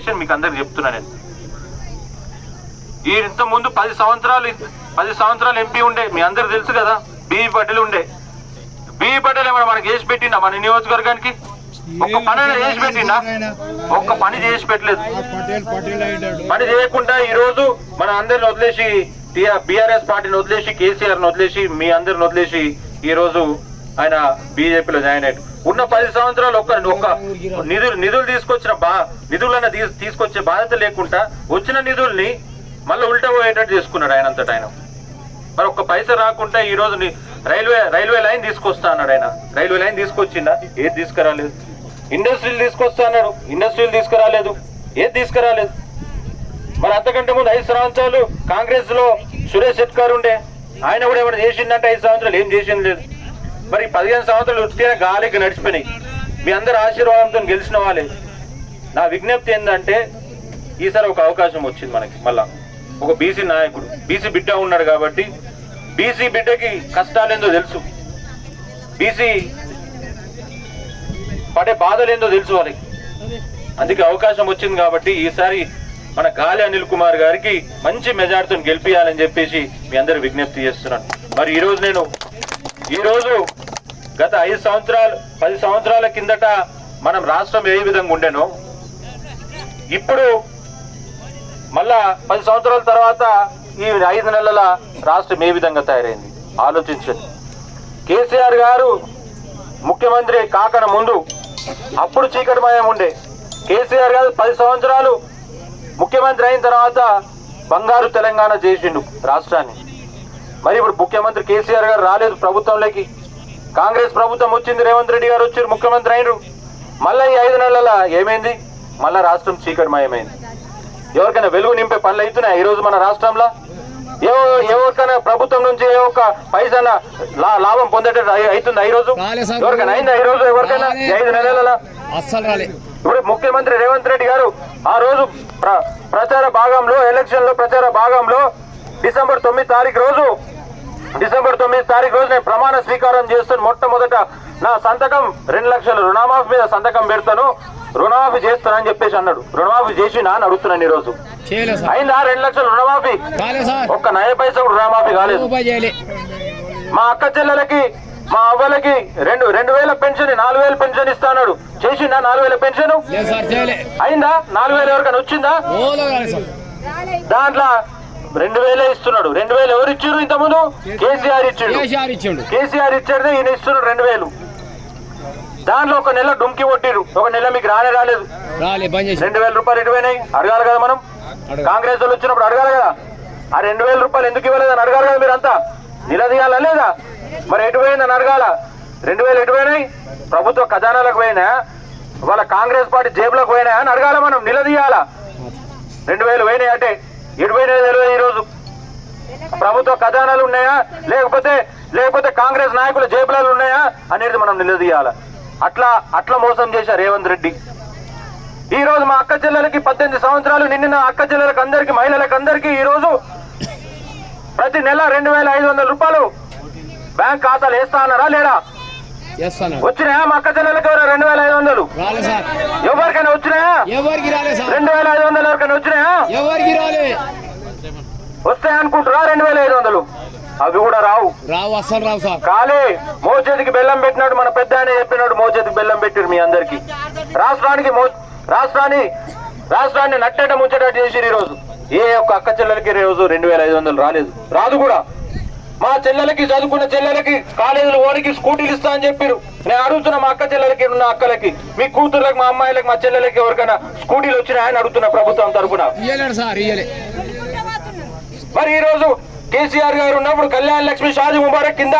విషయం మీకు అందరికి చెప్తున్నా నేను. ఈ ఇంత ముందు పది సంవత్సరాలు పది సంవత్సరాలు ఎంపీ ఉండే మీ అందరు తెలుసు కదా బిఈ పటేల్ ఉండే. బిఈ పటేల్ ఏమైనా మనకి చేసి పెట్టిండా మన నియోజకవర్గానికి? ఒక్క పని చేసి పెట్టిండా? ఒక్క పని చేసి పెట్టలేదు. పని చేయకుండా ఈ రోజు మన అందరిని వదిలేసి బీఆర్ఎస్ పార్టీని వదిలేసి కేసీఆర్ని వదిలేసి మీ అందరిని వదిలేసి ఈ రోజు ఆయన బీజేపీలో జాయిన్ అయ్యాడు. ఉన్న పది సంవత్సరాలు ఒక్క ఒక్క నిధులు నిధులు తీసుకొచ్చిన బా నిధులన్న తీసుకొచ్చే బాధ్యత లేకుండా వచ్చిన నిధుల్ని మళ్ళీ ఉల్టా పోయేటట్టు చేసుకున్నాడు ఆయన అంతటా ఆయన. మరి ఒక్క పైసా రాకుండా ఈ రోజు రైల్వే రైల్వే లైన్ తీసుకొస్తా అన్నాడు ఆయన. రైల్వే లైన్ తీసుకొచ్చిందా ఏది తీసుకురాలేదు? ఇండస్ట్రీలు తీసుకొస్తా అన్నాడు. ఇండస్ట్రీలు తీసుకురాలేదు. ఏది తీసుకురాలేదు? మరి అంతకంటే ముందు ఐదు సంవత్సరాలు కాంగ్రెస్లో సురేష్ శెట్కర్ ఉండే. ఆయన కూడా ఏమైనా చేసిందంటే ఐదు సంవత్సరాలు ఏం చేసింది లేదు. మరి పదిహేను సంవత్సరాలు ఉత్తిగా గాలికి నడిచిపోయినాయి. మీ అందరి ఆశీర్వాదంతో గెలిచిన వాళ్ళే. నా విజ్ఞప్తి ఏంటంటే ఈసారి ఒక అవకాశం వచ్చింది మనకి మళ్ళా. ఒక బీసీ నాయకుడు బీసీ బిడ్డ ఉన్నాడు కాబట్టి బీసీ బిడ్డకి కష్టాలేందో తెలుసు. బీసీ పడే బాధలేందో తెలుసు వాళ్ళకి. అందుకే అవకాశం వచ్చింది కాబట్టి ఈసారి మన గాలి అనిల్ కుమార్ గారికి మంచి మెజార్టీని గెలిపించాలని చెప్పేసి మీ అందరు విజ్ఞప్తి చేస్తున్నాను. మరి ఈ రోజు నేను ఈరోజు గత ఐదు సంవత్సరాలు పది సంవత్సరాల కిందట మనం రాష్ట్రం ఏ విధంగా ఉండేనో ఇప్పుడు మళ్ళా పది సంవత్సరాల తర్వాత ఈ ఐదు నెలల రాష్ట్రం ఏ విధంగా తయారైంది? ఆలోచించండి. కేసీఆర్ గారు ముఖ్యమంత్రి కాకన ముందు అప్పుడు చీకటిమయం ఉండే. కేసీఆర్ గారు పది సంవత్సరాలు ముఖ్యమంత్రి అయిన తర్వాత బంగారు తెలంగాణ చేసిండు రాష్ట్రాన్ని. మరి ఇప్పుడు ముఖ్యమంత్రి కేసీఆర్ గారు రాలేదు ప్రభుత్వంలోకి. కాంగ్రెస్ ప్రభుత్వం వచ్చింది రేవంత్ రెడ్డి గారు వచ్చారు ముఖ్యమంత్రి అయినరు. మళ్ళీ ఈ ఐదు నెలల ఏమైంది? మళ్ళా రాష్ట్రం చీకటిమయమైంది ఎవరికైనా వెలుగు నింపే పనులు అవుతున్నాయి ఈ రోజు మన రాష్ట్రంలో? ఏ ఎవరికైనా ప్రభుత్వం నుంచి ఏ ఒక్క పైసా లాభం పొందేటట్టు అవుతుందా ఈ రోజు. ఎవరికైనా అయిందా ఈ రోజు ఎవరికైనా ఐదు నెలల ఇప్పుడు ముఖ్యమంత్రి రేవంత్ రెడ్డి గారు ఆ రోజు ప్ర- ప్రచార భాగంలో ఎలక్షన్లో ప్రచార భాగంలో డిసెంబర్ తొమ్మిది తారీఖు రోజు డిసెంబర్ తొమ్మిది తారీఖు రోజు నేను ప్రమాణ స్వీకారం చేస్తాను మొట్టమొదట నా సంతకం రెండు లక్షల రుణమాఫీ మీద సంతకం పెడతాను. రుణమాఫీ చేస్తానని చెప్పేసి అన్నాడు. రుణమాఫీ చేసినా అని అడుగుతున్నాను ఈ రోజు అయిందా? రెండు లక్షల రుణమాఫీ? ఒక్క నయ పైసా కూడా రుణమాఫీ కాలేదు. మా అక్క చెల్లెలకి మా అవ్వలకి రెండు రెండు వేల పెన్షన్ నాలుగు వేల పెన్షన్ ఇస్తాడు చేసిందా నాలుగు వేల పెన్షన్? అయిందా? నాలుగు వేలు ఎవరికైనా వచ్చిందా? దాంట్లో రెండు వేలే ఇస్తున్నాడు. రెండు వేలు ఎవరు ఇచ్చారు ఇంత ముందు కేసీఆర్ ఇచ్చాడు. కేసీఆర్ ఇచ్చిండు ఈయన ఇస్తున్నాడు రెండు వేలు దాంట్లో ఒక నెల డుమ్కి కొట్టిరు ఒక నెల మీకు రానే రాలేదు. రెండు వేల రూపాయలు ఎటు పోయినాయి అడగాలి కదా మనం. కాంగ్రెస్ వాళ్ళు వచ్చినప్పుడు అడగాలి కదా? ఆ రెండు వేల రూపాయలు ఎందుకు ఇవ్వలేదని అడగాలి కదా మీరంతా? నిలదీయాలా లేదా? మరి ఎటు పోయిందని అడగాల? రెండు వేలు ఎటు పోయినాయి ప్రభుత్వ ఖజానాలకు పోయినా వాళ్ళ కాంగ్రెస్ పార్టీ జేబులకు పోయినా అని అడగాల మనం? నిలదీయాలా? రెండు వేలు పోయినాయి అంటే ఎటు పోయినాయి ప్రభుత్వ ఖజానాలు ఉన్నాయా? లేకపోతే లేకపోతే కాంగ్రెస్ నాయకుల జేబులలో ఉన్నాయా? అనేది మనం నిలదీయాల. అట్లా అట్లా మోసం చేశారు రేవంత్ రెడ్డి. ఈ రోజు మా అక్క చెల్లెలకి పద్దెనిమిది సంవత్సరాలు నిండిన అక్క చెల్లెలకు అందరికి మహిళలకు అందరికి ఈ రోజు ప్రతి నెల రెండు వేల ఐదు వందల రూపాయలు బ్యాంక్ ఖాతాలు వేస్తా అన్నారా చేస్తాను వచ్చినాయా మా అక్క చెల్లెలకి ఎవరు? రెండు వేల ఐదు వందలు. ఎవరికైనా వచ్చినాయా? రెండు వేల ఐదు వందలు ఎవరికైనా వచ్చినాయా? ఎవరికి రాలే? వస్తాయి అనుకుంటారా రెండు వేల ఐదు వందలు? అవి కూడా రావు. రావు అస్సలు రావు సార్. కాలే మోచేతికి బెల్లం పెట్టినాడు మన పెద్ద ఆయన చెప్పినాడు మోచేతికి బెల్లం పెట్టారు మీ అందరికి. రాష్ట్రానికి మో రాష్ట్రాన్ని రాష్ట్రాన్ని నట్టేట ముంచేటట్టు చేసిరు ఈ రోజు ఏ ఒక్క అక్క చెల్లెలకి రోజు రెండు వేల ఐదు వందలు రాలేదు. రాదు కూడా. మా చెల్లెలకి చదువుకున్న చెల్లెలకి కాలేజీలు ఓనికి స్కూటీలు ఇస్తా అని చెప్పారు. నేను అడుగుతున్నా మా అక్క చెల్లెలకి ఉన్న అక్కలకి మీ కూతుర్లకు మా అమ్మాయిలకు మా చెల్లెలకి ఎవరికైనా స్కూటీలు వచ్చినాయని అడుగుతున్నా ప్రభుత్వం తరపున. ఇయ్యలేడు సార్ ఇయ్యలే. మరి ఈ రోజు కేసీఆర్ గారు ఉన్నప్పుడు కళ్యాణ లక్ష్మి షాజీ ముబారక్ కింద